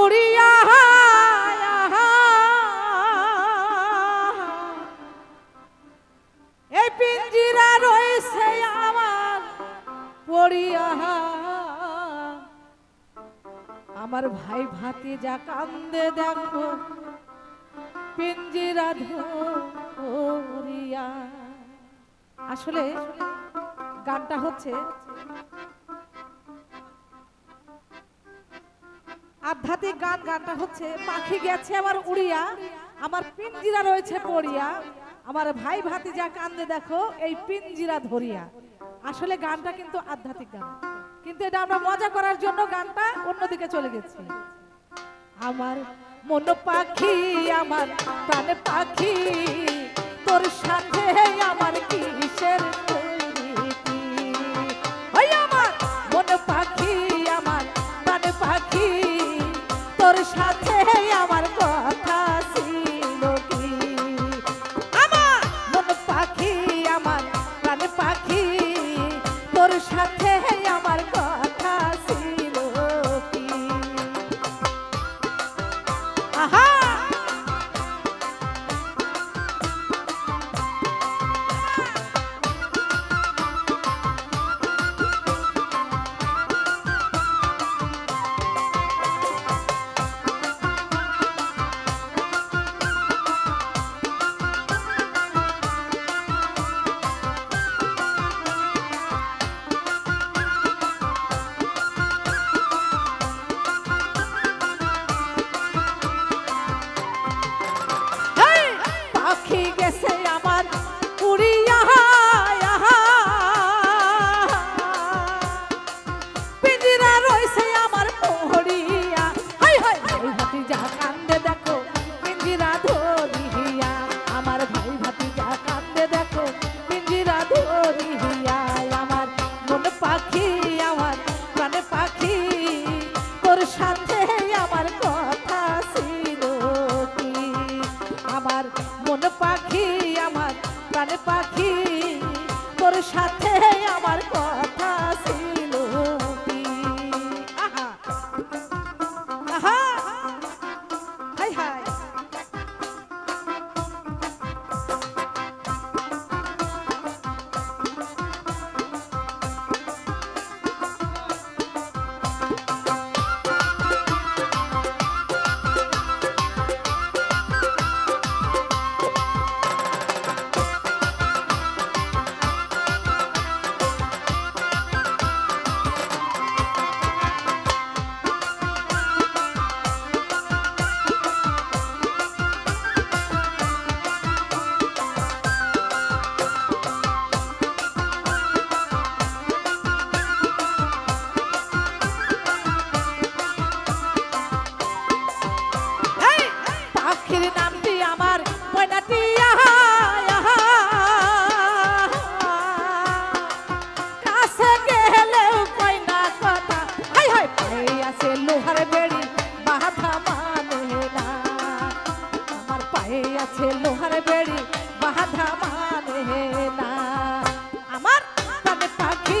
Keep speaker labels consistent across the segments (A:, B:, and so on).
A: উড়িয়া এই পিঞ্জিরা রয়েছে আমার, পড়িয়া আমার ভাই ভাতি যা কান্দে দেখো, পিঞ্জিরা ধরিয়া। আসলে গানটা হচ্ছে আধ্যাত্মিক গান গানটা হচ্ছে, পাখি গেছে আমার উড়িয়া, আমার পিঞ্জিরা রয়েছে পড়িয়া, আমার ভাই ভাতি যা কান্দে দেখো, এই পিঞ্জিরা ধরিয়া। আসলে গানটা কিন্তু আধ্যাত্মিক গান। কিন্তু এটা আমরা মজা করার জন্য গানটা অন্যদিকে চলে গেছি। আমার মন পাখি, আমার প্রাণ পাখি, তোর সাথে আমার কিসের পাখির নামটি আমার ময়নাটিয়া কাছে গেলেও কই না কথা। হাই হাই পাই আছে লোহার বেড়ি, বাধা মানে না। আমার পায়ে আছে লোহার বেড়ি, বাধা মানে না। আমার পাখি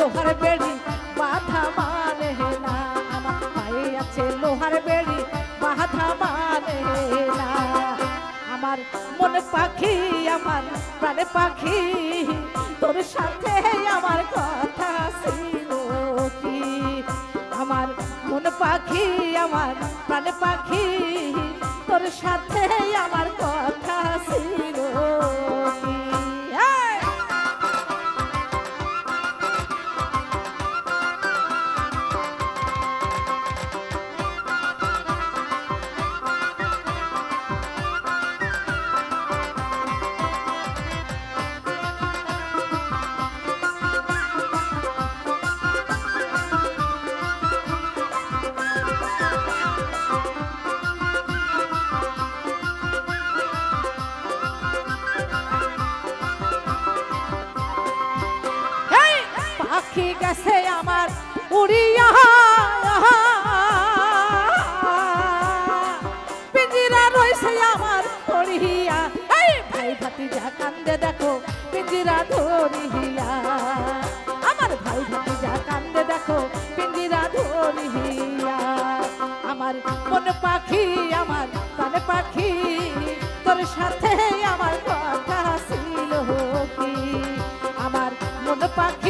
A: লোহার বেড়ি বাধা মানে না, আমার পায়ে আছে লোহার বেড়ি বাধা মানে না। আমার মনে পাখি, আমার প্রাণে পাখি, তোর সাথে আমার কথা কি? আমার মন পাখি, আমার প্রাণে পাখি, তোর সাথে আমার কথা ছিল পাখি গেছে আমার উড়িয়া। পিঞ্জিরা রয়েছে আমার পড়িয়া। এই ভাই ভাতিজা কান্দে দেখো, পিঞ্জিরা ধরিয়া। আমার ভাই ভাতিজা কান্দে দেখো, পিঞ্জিরা ধরিয়া। আমার মন পাখি, আমার প্রাণ পাখি, তোর সাথে আমার কথা ছিল কি? আমার মন পাখি